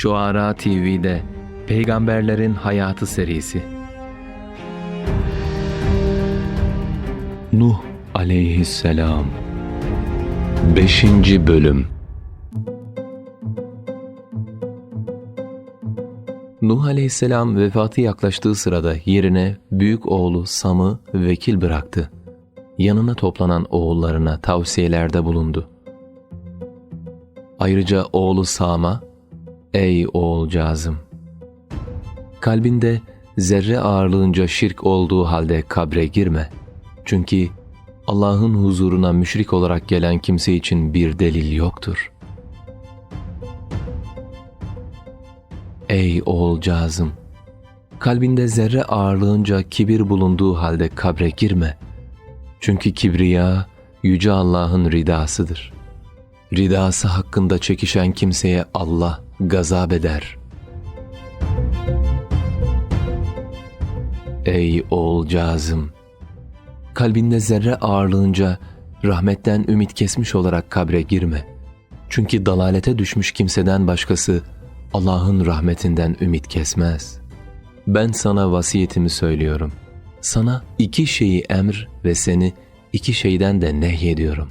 Şuara TV'de Peygamberlerin Hayatı serisi. Nuh aleyhisselam 5. bölüm Nuh aleyhisselam vefatı yaklaştığı sırada yerine büyük oğlu Sam'ı vekil bıraktı. Yanına toplanan oğullarına tavsiyelerde bulundu. Ayrıca oğlu Sam'a, ''Ey oğulcağızım, kalbinde zerre ağırlığınca şirk olduğu halde kabre girme. Çünkü Allah'ın huzuruna müşrik olarak gelen kimse için bir delil yoktur. Ey oğulcağızım, kalbinde zerre ağırlığınca kibir bulunduğu halde kabre girme. Çünkü kibriya yüce Allah'ın ridasıdır. Ridası hakkında çekişen kimseye Allah gazap eder. Ey oğulcağızım! Kalbinde zerre ağırlığınca rahmetten ümit kesmiş olarak kabre girme. Çünkü dalalete düşmüş kimseden başkası Allah'ın rahmetinden ümit kesmez. Ben sana vasiyetimi söylüyorum. Sana iki şeyi emr ve seni iki şeyden de nehyediyorum.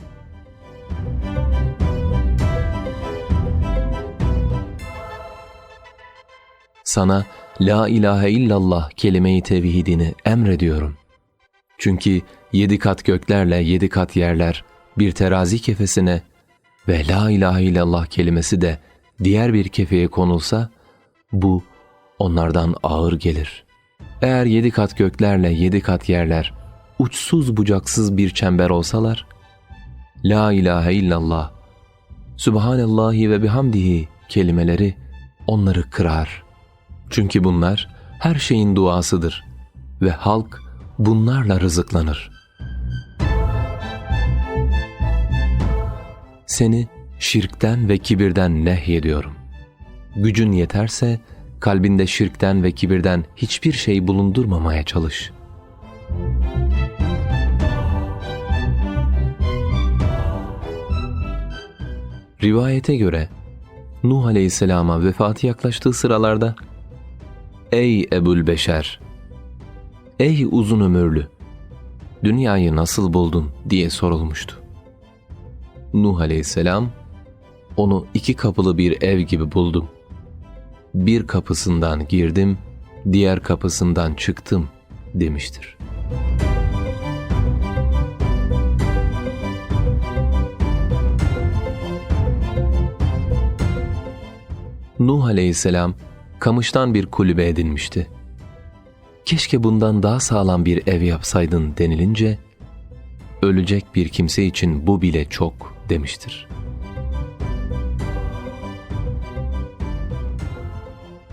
Sana La ilahe illallah kelime-i tevhidini emrediyorum. Çünkü yedi kat göklerle yedi kat yerler bir terazi kefesine ve La ilahe illallah kelimesi de diğer bir kefeye konulsa bu onlardan ağır gelir. Eğer yedi kat göklerle yedi kat yerler uçsuz bucaksız bir çember olsalar La ilahe illallah Subhanallahi ve bihamdihi kelimeleri onları kırar. Çünkü bunlar her şeyin duasıdır ve halk bunlarla rızıklanır. Seni şirkten ve kibirden nehyediyorum. Gücün yeterse kalbinde şirkten ve kibirden hiçbir şey bulundurmamaya çalış. Rivayete göre Nuh Aleyhisselam'a vefatı yaklaştığı sıralarda Ey Ebul Beşer! Ey uzun ömürlü! Dünyayı nasıl buldun diye sorulmuştu. Nuh aleyhisselam, onu iki kapılı bir ev gibi buldum. Bir kapısından girdim, diğer kapısından çıktım demiştir. Nuh aleyhisselam kamıştan bir kulübe edinmişti. Keşke bundan daha sağlam bir ev yapsaydın denilince, ölecek bir kimse için bu bile çok demiştir.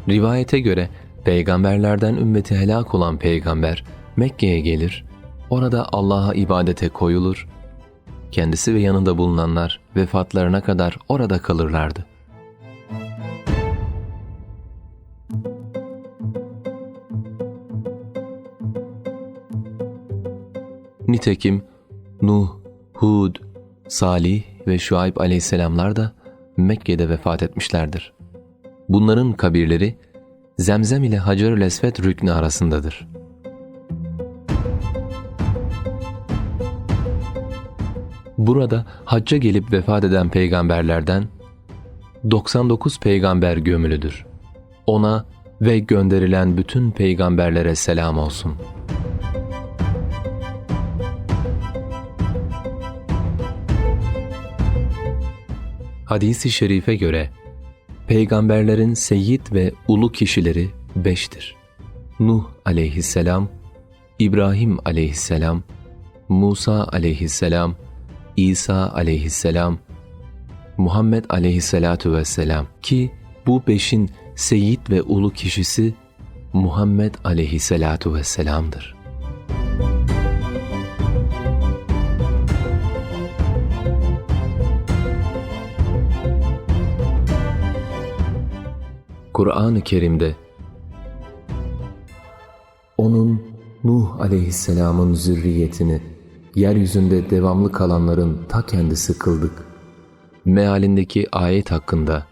Rivayete göre peygamberlerden ümmeti helak olan peygamber Mekke'ye gelir, orada Allah'a ibadete koyulur, kendisi ve yanında bulunanlar vefatlarına kadar orada kalırlardı. Nitekim Nuh, Hud, Salih ve Şuayb aleyhisselamlar da Mekke'de vefat etmişlerdir. Bunların kabirleri Zemzem ile Hacer-ül Esved rüknü arasındadır. Burada hacca gelip vefat eden peygamberlerden 99 peygamber gömülüdür. Ona ve gönderilen bütün peygamberlere selam olsun.'' Hadis-i şerife göre peygamberlerin seyyid ve ulu kişileri beştir. Nuh aleyhisselam, İbrahim aleyhisselam, Musa aleyhisselam, İsa aleyhisselam, Muhammed aleyhisselatu vesselam ki bu beşin seyyid ve ulu kişisi Muhammed aleyhisselatu vesselam'dır. Kur'an-ı Kerim'de onun Nuh aleyhisselamın zürriyetini yeryüzünde devamlı kalanların ta kendisi kıldık. Mealindeki ayet hakkında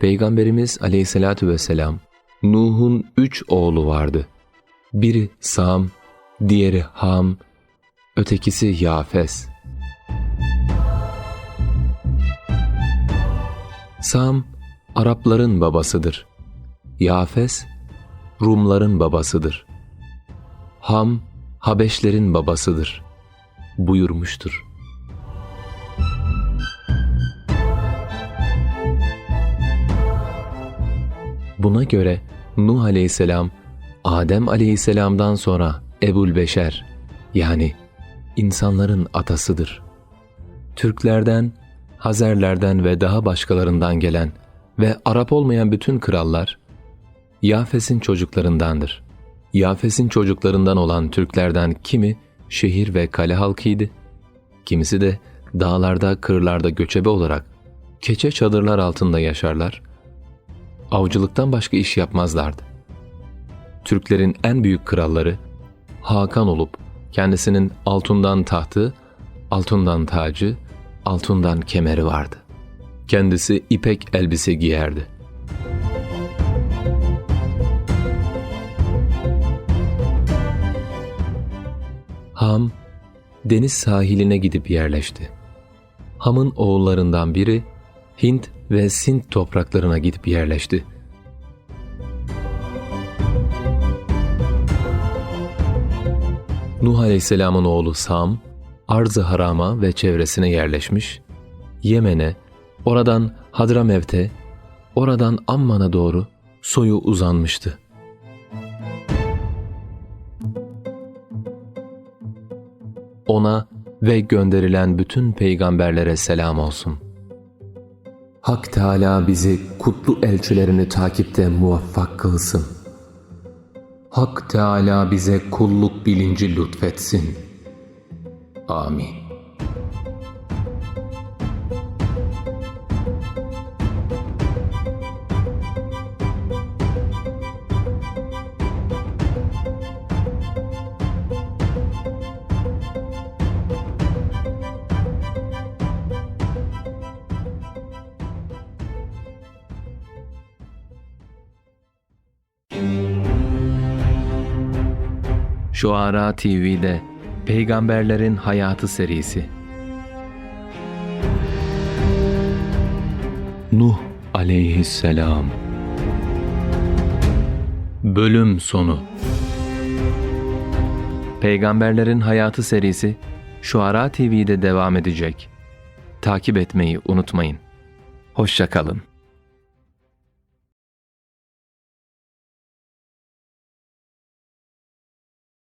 Peygamberimiz aleyhissalatü vesselam Nuh'un üç oğlu vardı. Biri Sam, diğeri Ham, ötekisi Yafes. Sam, Arapların babasıdır. Yafes, Rumların babasıdır. Ham, Habeşlerin babasıdır. Buyurmuştur. Buna göre Nuh aleyhisselam, Adem aleyhisselamdan sonra Ebul Beşer, yani insanların atasıdır. Türklerden, Hazerlerden ve daha başkalarından gelen ve Arap olmayan bütün krallar, Yafes'in çocuklarındandır. Yafes'in çocuklarından olan Türklerden kimi şehir ve kale halkıydı, kimisi de dağlarda, kırlarda göçebe olarak keçe çadırlar altında yaşarlar, avcılıktan başka iş yapmazlardı. Türklerin en büyük kralları Hakan olup kendisinin altından tahtı, altından tacı, altından kemeri vardı. Kendisi ipek elbise giyerdi. Ham, deniz sahiline gidip yerleşti. Ham'ın oğullarından biri Hint ve Sint topraklarına gidip yerleşti. Nuh Aleyhisselam'ın oğlu Sam, Arz-ı Haram'a ve çevresine yerleşmiş, Yemen'e, oradan Hadramevt'e, oradan Amman'a doğru soyu uzanmıştı. Ona ve gönderilen bütün peygamberlere selam olsun. Hak Teala bizi kutlu elçilerini takipte muvaffak kılsın. Hak Teala bize kulluk bilinci lütfetsin. Amin. Şuara TV'de Peygamberlerin Hayatı serisi Nuh aleyhisselam Bölüm sonu Peygamberlerin Hayatı serisi Şuara TV'de devam edecek. Takip etmeyi unutmayın. Hoşçakalın.